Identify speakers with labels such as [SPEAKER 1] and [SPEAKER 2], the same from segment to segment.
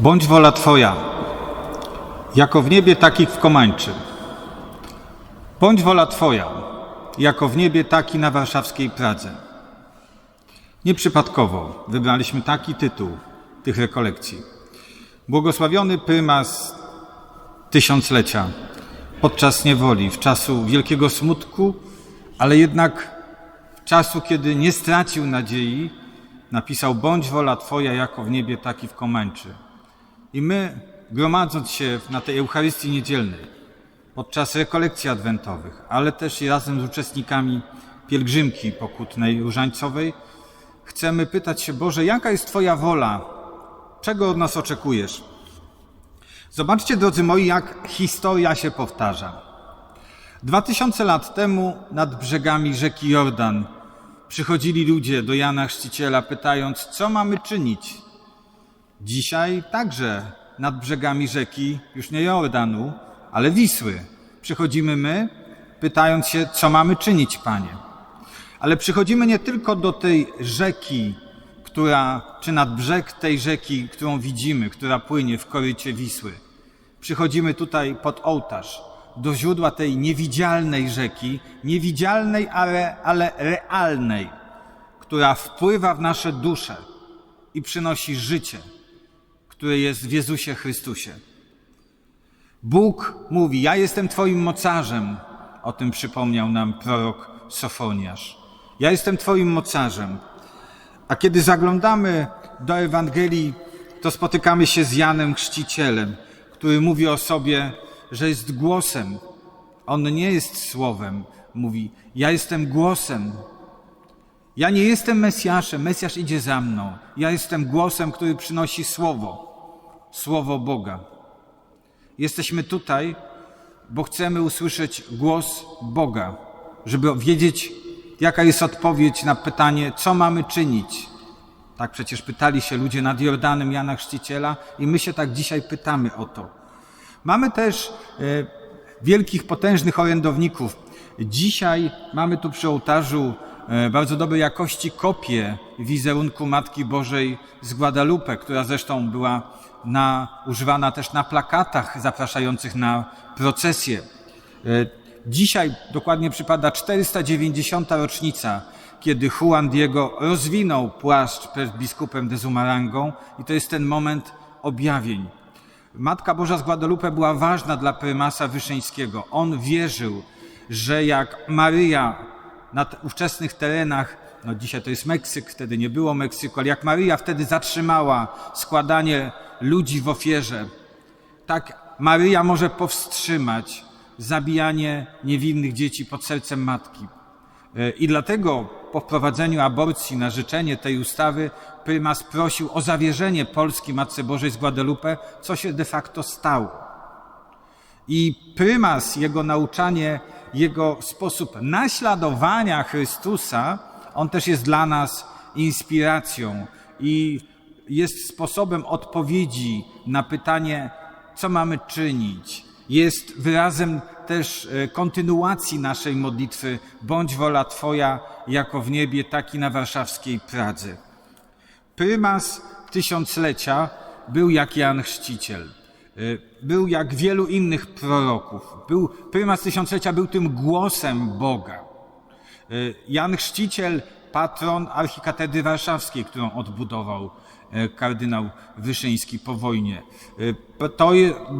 [SPEAKER 1] Bądź wola Twoja, jako w niebie, tak i w Komańczy. Bądź wola Twoja, jako w niebie, tak i na warszawskiej Pradze. Nieprzypadkowo wybraliśmy taki tytuł tych rekolekcji. Błogosławiony prymas tysiąclecia podczas niewoli, w czasu wielkiego smutku, ale jednak w czasu, kiedy nie stracił nadziei, napisał: Bądź wola Twoja, jako w niebie, tak i w Komańczy. I my, gromadząc się na tej Eucharystii Niedzielnej, podczas rekolekcji adwentowych, ale też i razem z uczestnikami pielgrzymki pokutnej różańcowej, chcemy pytać się, Boże, jaka jest Twoja wola? Czego od nas oczekujesz? Zobaczcie, drodzy moi, jak historia się powtarza. Dwa tysiące lat temu nad brzegami rzeki Jordan przychodzili ludzie do Jana Chrzciciela, pytając, co mamy czynić. Dzisiaj także nad brzegami rzeki, już nie Jordanu, ale Wisły, przychodzimy my, pytając się, co mamy czynić, Panie. Ale przychodzimy nie tylko do tej rzeki, która, czy nad brzeg tej rzeki, którą widzimy, która płynie w korycie Wisły. Przychodzimy tutaj pod ołtarz, do źródła tej niewidzialnej rzeki, niewidzialnej, ale, ale realnej, która wpływa w nasze dusze i przynosi życie, które jest w Jezusie Chrystusie. Bóg mówi: Ja jestem Twoim mocarzem. O tym przypomniał nam prorok Sofoniasz. Ja jestem Twoim mocarzem. A kiedy zaglądamy do Ewangelii, to spotykamy się z Janem Chrzcicielem, który mówi o sobie, że jest głosem. On nie jest słowem. Mówi: Ja jestem głosem. Ja nie jestem Mesjaszem, Mesjasz idzie za mną. Ja jestem głosem, który przynosi słowo, słowo Boga. Jesteśmy tutaj, bo chcemy usłyszeć głos Boga, żeby wiedzieć, jaka jest odpowiedź na pytanie, co mamy czynić. Tak przecież pytali się ludzie nad Jordanem Jana Chrzciciela i my się tak dzisiaj pytamy o to. Mamy też e, wielkich, potężnych orędowników. Dzisiaj mamy tu przy ołtarzu e, bardzo dobrej jakości kopię wizerunku Matki Bożej z Guadalupe, która zresztą była na, używana też na plakatach zapraszających na procesję. E, Dzisiaj dokładnie przypada 490. rocznica, kiedy Juan Diego rozwinął płaszcz przed biskupem de Zumarangą i to jest ten moment objawień. Matka Boża z Guadalupe była ważna dla prymasa Wyszyńskiego. On wierzył, że jak Maryja na ówczesnych terenach, no dzisiaj to jest Meksyk, wtedy nie było Meksyku, ale jak Maryja wtedy zatrzymała składanie ludzi w ofierze, tak Maryja może powstrzymać zabijanie niewinnych dzieci pod sercem matki. I dlatego po wprowadzeniu aborcji na życzenie tej ustawy prymas prosił o zawierzenie Polski Matce Bożej z Guadalupe, co się de facto stało. I prymas, jego nauczanie, jego sposób naśladowania Chrystusa, on też jest dla nas inspiracją i jest sposobem odpowiedzi na pytanie, co mamy czynić. Jest wyrazem też kontynuacji naszej modlitwy: bądź wola Twoja, jako w niebie, tak i na warszawskiej Pradze. Prymas tysiąclecia był jak Jan Chrzciciel. Był jak wielu innych proroków. Był, prymas tysiąclecia był tym głosem Boga. Jan Chrzciciel, patron archikatedry warszawskiej, którą odbudował kardynał Wyszyński po wojnie. To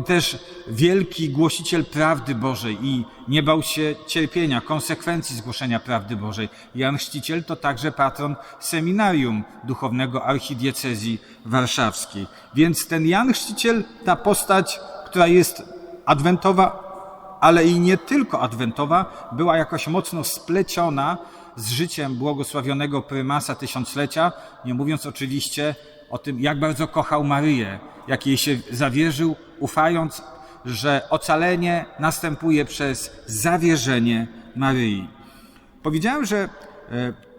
[SPEAKER 1] też wielki głosiciel prawdy Bożej i nie bał się cierpienia, konsekwencji zgłoszenia prawdy Bożej. Jan Chrzciciel to także patron seminarium duchownego archidiecezji warszawskiej. Więc ten Jan Chrzciciel, ta postać, która jest adwentowa, ale i nie tylko adwentowa, była jakoś mocno spleciona z życiem błogosławionego prymasa tysiąclecia, nie mówiąc oczywiście o tym, jak bardzo kochał Maryję, jak jej się zawierzył, ufając, że ocalenie następuje przez zawierzenie Maryi. Powiedziałem, że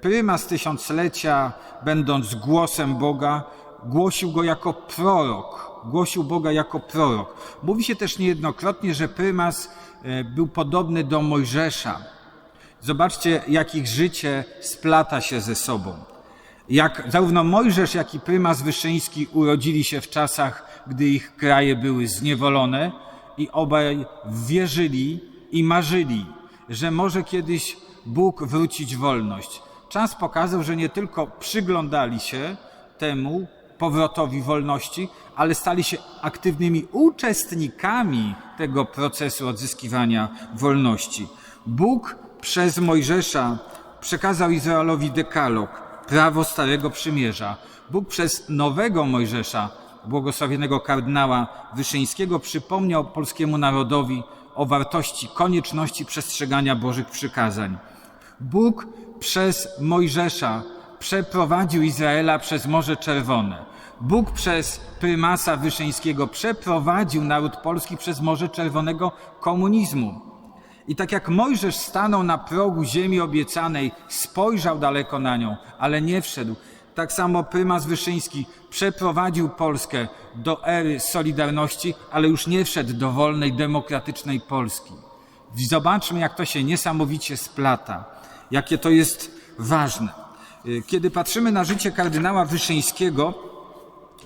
[SPEAKER 1] prymas tysiąclecia, będąc głosem Boga, głosił go jako prorok, głosił Boga jako prorok. Mówi się też niejednokrotnie, że prymas był podobny do Mojżesza. Zobaczcie, jak ich życie splata się ze sobą. Jak zarówno Mojżesz, jak i prymas Wyszyński urodzili się w czasach, gdy ich kraje były zniewolone i obaj wierzyli i marzyli, że może kiedyś Bóg wrócić wolność. Czas pokazał, że nie tylko przyglądali się temu powrotowi wolności, ale stali się aktywnymi uczestnikami tego procesu odzyskiwania wolności. Bóg przez Mojżesza przekazał Izraelowi dekalog, prawo Starego Przymierza. Bóg przez nowego Mojżesza, błogosławionego kardynała Wyszyńskiego, przypomniał polskiemu narodowi o wartości, konieczności przestrzegania Bożych przykazań. Bóg przez Mojżesza przeprowadził Izraela przez Morze Czerwone. Bóg przez prymasa Wyszyńskiego przeprowadził naród polski przez Morze Czerwonego komunizmu. I tak jak Mojżesz stanął na progu ziemi obiecanej, spojrzał daleko na nią, ale nie wszedł, tak samo prymas Wyszyński przeprowadził Polskę do ery Solidarności, ale już nie wszedł do wolnej, demokratycznej Polski. Zobaczmy, jak to się niesamowicie splata, jakie to jest ważne. Kiedy patrzymy na życie kardynała Wyszyńskiego,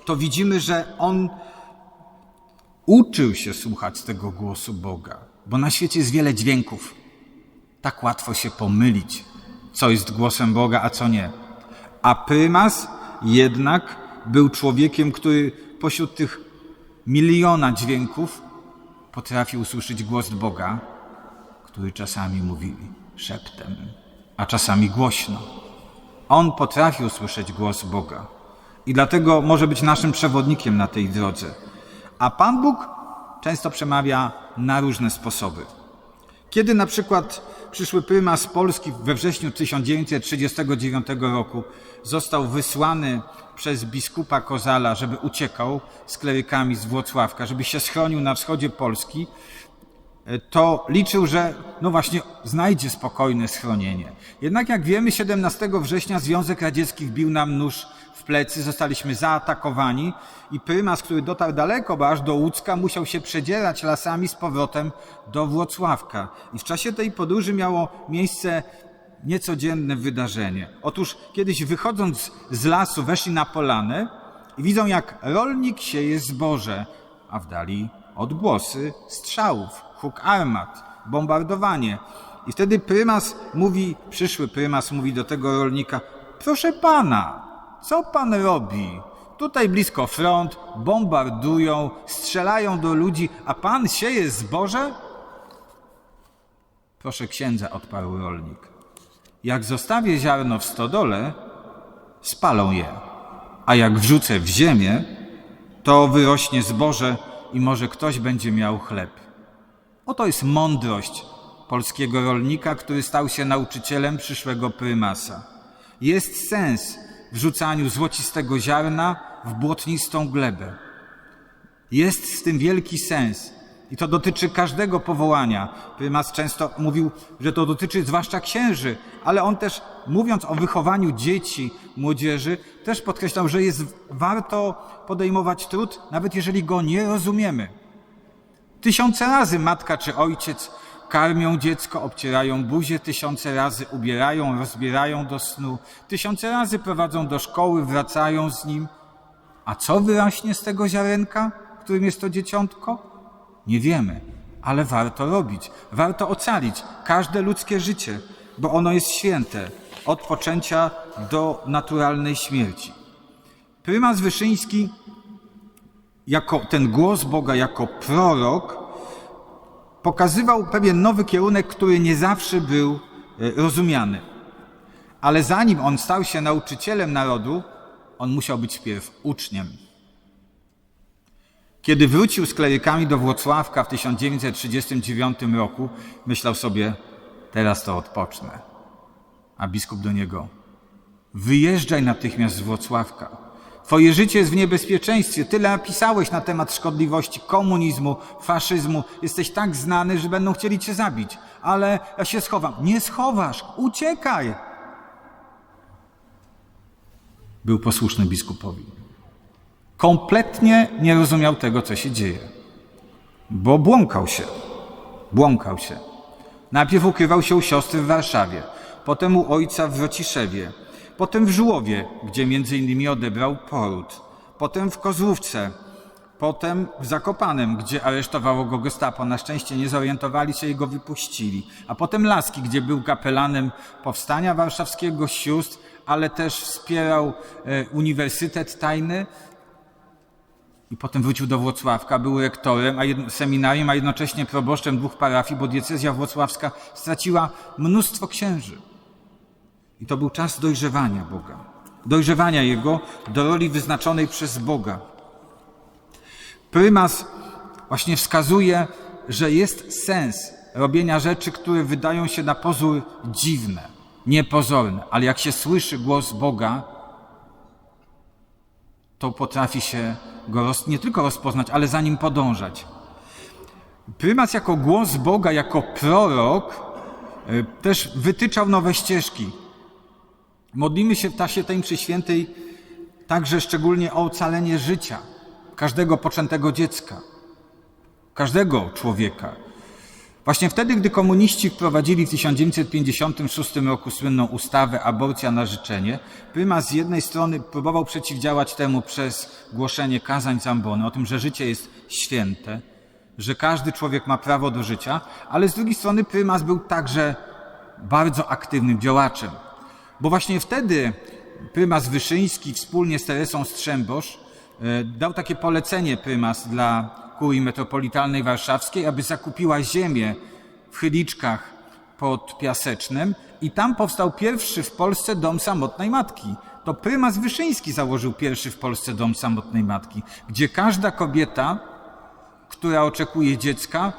[SPEAKER 1] to widzimy, że on uczył się słuchać tego głosu Boga, bo na świecie jest wiele dźwięków. Tak łatwo się pomylić, co jest głosem Boga, a co nie. A prymas jednak był człowiekiem, który pośród tych miliona dźwięków potrafił usłyszeć głos Boga, który czasami mówi szeptem, a czasami głośno. On potrafił usłyszeć głos Boga i dlatego może być naszym przewodnikiem na tej drodze. A Pan Bóg często przemawia na różne sposoby. Kiedy na przykład przyszły prymas Polski we wrześniu 1939 roku został wysłany przez biskupa Kozala, żeby uciekał z klerykami z Włocławka, żeby się schronił na wschodzie Polski, to liczył, że no właśnie znajdzie spokojne schronienie. Jednak jak wiemy, 17 września Związek Radziecki wbił nam nóż w plecy, zostaliśmy zaatakowani i prymas, który dotarł daleko, bo aż do Łódzka, musiał się przedzierać lasami z powrotem do Włocławka. I w czasie tej podróży miało miejsce niecodzienne wydarzenie. Otóż kiedyś wychodząc z lasu weszli na polanę i widzą jak rolnik sieje zboże, a w dali odgłosy strzałów, huk armat, bombardowanie. I wtedy prymas mówi, przyszły prymas mówi do tego rolnika, proszę pana, co pan robi? Tutaj blisko front, bombardują, strzelają do ludzi, a pan sieje zboże? Proszę księdza, odparł rolnik. Jak zostawię ziarno w stodole, spalą je, a jak wrzucę w ziemię, to wyrośnie zboże i może ktoś będzie miał chleb. Oto jest mądrość polskiego rolnika, który stał się nauczycielem przyszłego prymasa. Jest sens w rzucaniu złocistego ziarna w błotnistą glebę. Jest z tym wielki sens. I to dotyczy każdego powołania. Prymas często mówił, że to dotyczy zwłaszcza księży, ale on też, mówiąc o wychowaniu dzieci, młodzieży, też podkreślał, że jest warto podejmować trud, nawet jeżeli go nie rozumiemy. Tysiące razy matka czy ojciec karmią dziecko, obcierają buzię, tysiące razy ubierają, rozbierają do snu, tysiące razy prowadzą do szkoły, wracają z nim. A co wyraśnie z tego ziarenka, którym jest to dzieciątko? Nie wiemy, ale warto robić, warto ocalić każde ludzkie życie, bo ono jest święte od poczęcia do naturalnej śmierci. Prymas Wyszyński, jako ten głos Boga, jako prorok, pokazywał pewien nowy kierunek, który nie zawsze był e, rozumiany. Ale zanim on stał się nauczycielem narodu, on musiał być wpierw uczniem. Kiedy wrócił z klerykami do Włocławka w 1939 roku, myślał sobie, teraz to odpocznę. A biskup do niego, wyjeżdżaj natychmiast z Włocławka. Twoje życie jest w niebezpieczeństwie. Tyle napisałeś na temat szkodliwości komunizmu, faszyzmu. Jesteś tak znany, że będą chcieli cię zabić. Ale ja się schowam. Nie schowasz, uciekaj. Był posłuszny biskupowi kompletnie nie rozumiał tego, co się dzieje, bo błąkał się. Błąkał się. Najpierw ukrywał się u siostry w Warszawie, potem u ojca w Wrociszewie, potem w Żłowie, gdzie między innymi odebrał poród, potem w Kozłówce, potem w Zakopanem, gdzie aresztowało go gestapo. Na szczęście nie zorientowali się i go wypuścili. A potem Laski, gdzie był kapelanem powstania warszawskiego, sióstr, ale też wspierał e, Uniwersytet Tajny, i potem wrócił do Włocławka, był rektorem a jedno, seminarium, a jednocześnie proboszczem dwóch parafii, bo diecezja włocławska straciła mnóstwo księży. I to był czas dojrzewania Boga, dojrzewania Jego do roli wyznaczonej przez Boga. Prymas właśnie wskazuje, że jest sens robienia rzeczy, które wydają się na pozór dziwne, niepozorne, ale jak się słyszy głos Boga, to potrafi się go nie tylko rozpoznać, ale za nim podążać. Prymas jako głos Boga, jako prorok, y, też wytyczał nowe ścieżki. Modlimy się w czasie tej mszy świętej także szczególnie o ocalenie życia każdego poczętego dziecka, każdego człowieka. Właśnie wtedy, gdy komuniści wprowadzili w 1956 roku słynną ustawę aborcja na życzenie, prymas z jednej strony próbował przeciwdziałać temu przez głoszenie kazań zambony o tym, że życie jest święte, że każdy człowiek ma prawo do życia, ale z drugiej strony prymas był także bardzo aktywnym działaczem. Bo właśnie wtedy prymas Wyszyński wspólnie z Teresą Strzembosz e, dał takie polecenie prymas dla kurii metropolitalnej warszawskiej, aby zakupiła ziemię w Chyliczkach pod Piasecznem i tam powstał pierwszy w Polsce dom samotnej matki. To prymas Wyszyński założył pierwszy w Polsce dom samotnej matki, gdzie każda kobieta, która oczekuje dziecka,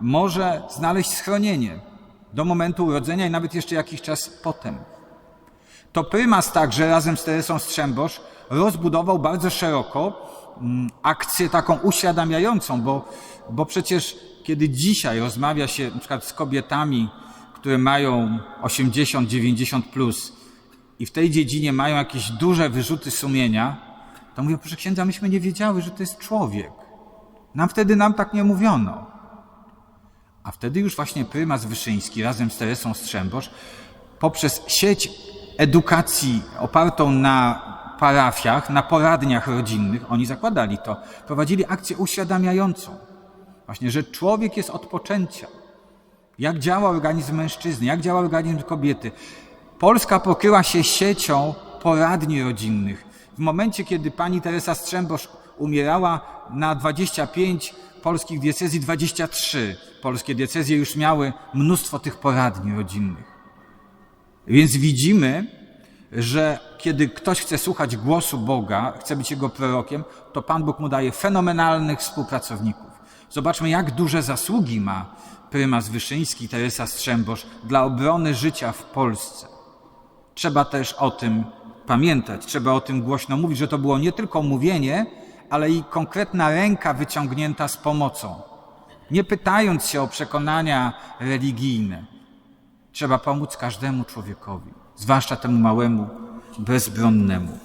[SPEAKER 1] może znaleźć schronienie do momentu urodzenia i nawet jeszcze jakiś czas potem. To prymas także razem z Teresą Strzembosz rozbudował bardzo szeroko mm, akcję taką uświadamiającą, bo, bo przecież kiedy dzisiaj rozmawia się na przykład z kobietami, które mają 80-90 plus i w tej dziedzinie mają jakieś duże wyrzuty sumienia, to mówią, proszę księdza, myśmy nie wiedziały, że to jest człowiek. Nam wtedy nam tak nie mówiono. A wtedy już właśnie prymas Wyszyński razem z Teresą Strzembosz poprzez sieć edukacji opartą na parafiach, na poradniach rodzinnych, oni zakładali to, prowadzili akcję uświadamiającą. Właśnie, że człowiek jest od poczęcia. Jak działa organizm mężczyzny, jak działa organizm kobiety. Polska pokryła się siecią poradni rodzinnych. W momencie, kiedy pani Teresa Strzembosz umierała na 25 polskich diecezji, 23 polskie diecezje już miały mnóstwo tych poradni rodzinnych. Więc widzimy, że kiedy ktoś chce słuchać głosu Boga, chce być jego prorokiem, to Pan Bóg mu daje fenomenalnych współpracowników. Zobaczmy, jak duże zasługi ma prymas Wyszyński, Teresa Strzembosz dla obrony życia w Polsce. Trzeba też o tym pamiętać, trzeba o tym głośno mówić, że to było nie tylko mówienie, ale i konkretna ręka wyciągnięta z pomocą. Nie pytając się o przekonania religijne, trzeba pomóc każdemu człowiekowi, zwłaszcza temu małemu, bezbronnemu.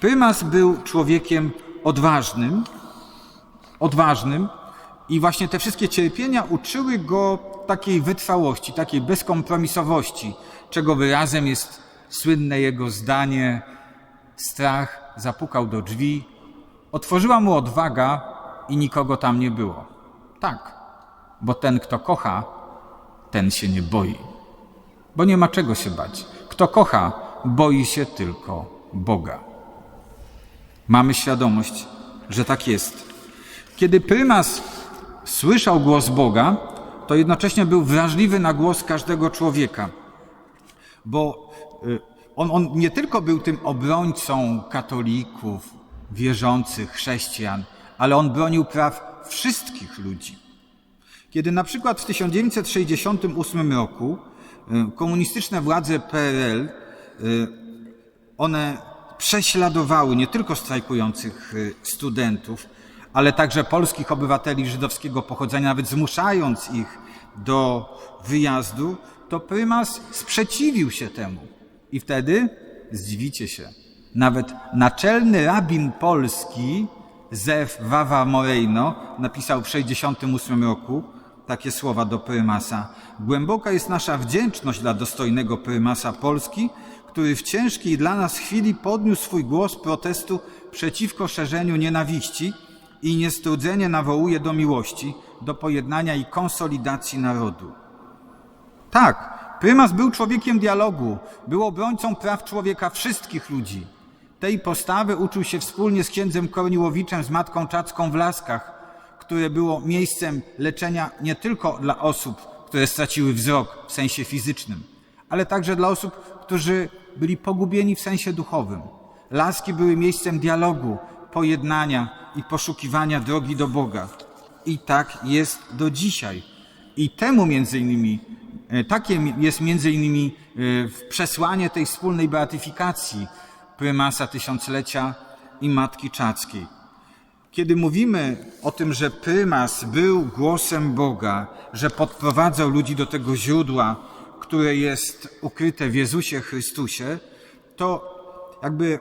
[SPEAKER 1] Prymas był człowiekiem odważnym, odważnym i właśnie te wszystkie cierpienia uczyły go takiej wytrwałości, takiej bezkompromisowości, czego wyrazem jest słynne jego zdanie: Strach zapukał do drzwi, otworzyła mu odwaga i nikogo tam nie było. Tak, bo ten, kto kocha, ten się nie boi. Bo nie ma czego się bać. Kto kocha, boi się tylko Boga. Mamy świadomość, że tak jest. Kiedy prymas słyszał głos Boga, to jednocześnie był wrażliwy na głos każdego człowieka, bo y, on, on nie tylko był tym obrońcą katolików, wierzących, chrześcijan, ale on bronił praw wszystkich ludzi. Kiedy na przykład w 1968 roku komunistyczne władze PRL, y, one prześladowały nie tylko strajkujących studentów, ale także polskich obywateli żydowskiego pochodzenia, nawet zmuszając ich do wyjazdu, to prymas sprzeciwił się temu. I wtedy, zdziwicie się, nawet naczelny rabin polski, Zew Wawa Moreno, napisał w 1968 roku takie słowa do prymasa. Głęboka jest nasza wdzięczność dla dostojnego prymasa Polski, który w ciężkiej dla nas chwili podniósł swój głos protestu przeciwko szerzeniu nienawiści i niestrudzenie nawołuje do miłości, do pojednania i konsolidacji narodu. Tak, prymas był człowiekiem dialogu, był obrońcą praw człowieka wszystkich ludzi. Tej postawy uczył się wspólnie z księdzem Korniłowiczem, z matką Czacką w Laskach, które było miejscem leczenia nie tylko dla osób, które straciły wzrok w sensie fizycznym, ale także dla osób, którzy byli pogubieni w sensie duchowym. Laski były miejscem dialogu, pojednania i poszukiwania drogi do Boga. I tak jest do dzisiaj. I temu między innymi, e, takie jest między innymi e, przesłanie tej wspólnej beatyfikacji prymasa tysiąclecia i Matki Czackiej. Kiedy mówimy o tym, że prymas był głosem Boga, że podprowadzał ludzi do tego źródła, które jest ukryte w Jezusie Chrystusie, to jakby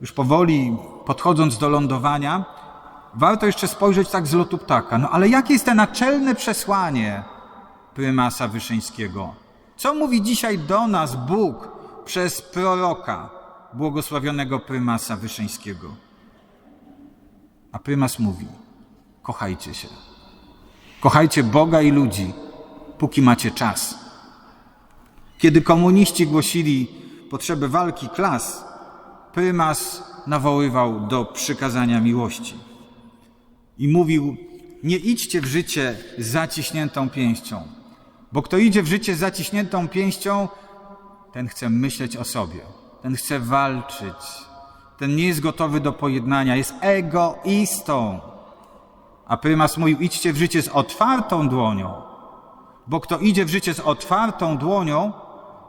[SPEAKER 1] już powoli podchodząc do lądowania, warto jeszcze spojrzeć tak z lotu ptaka. No ale jakie jest to naczelne przesłanie prymasa Wyszyńskiego? Co mówi dzisiaj do nas Bóg przez proroka błogosławionego prymasa Wyszyńskiego? A prymas mówi: kochajcie się. Kochajcie Boga i ludzi, póki macie czas. Kiedy komuniści głosili potrzebę walki klas, prymas nawoływał do przykazania miłości i mówił: Nie idźcie w życie z zaciśniętą pięścią, bo kto idzie w życie z zaciśniętą pięścią, ten chce myśleć o sobie, ten chce walczyć, ten nie jest gotowy do pojednania, jest egoistą. A prymas mówił: idźcie w życie z otwartą dłonią, bo kto idzie w życie z otwartą dłonią,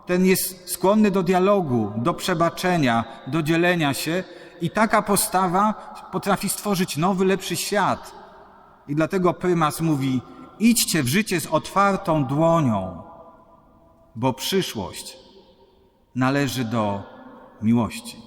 [SPEAKER 1] ten jest skłonny do dialogu, do przebaczenia, do dzielenia się i taka postawa potrafi stworzyć nowy, lepszy świat. I dlatego prymas mówi: idźcie w życie z otwartą dłonią, bo przyszłość należy do miłości.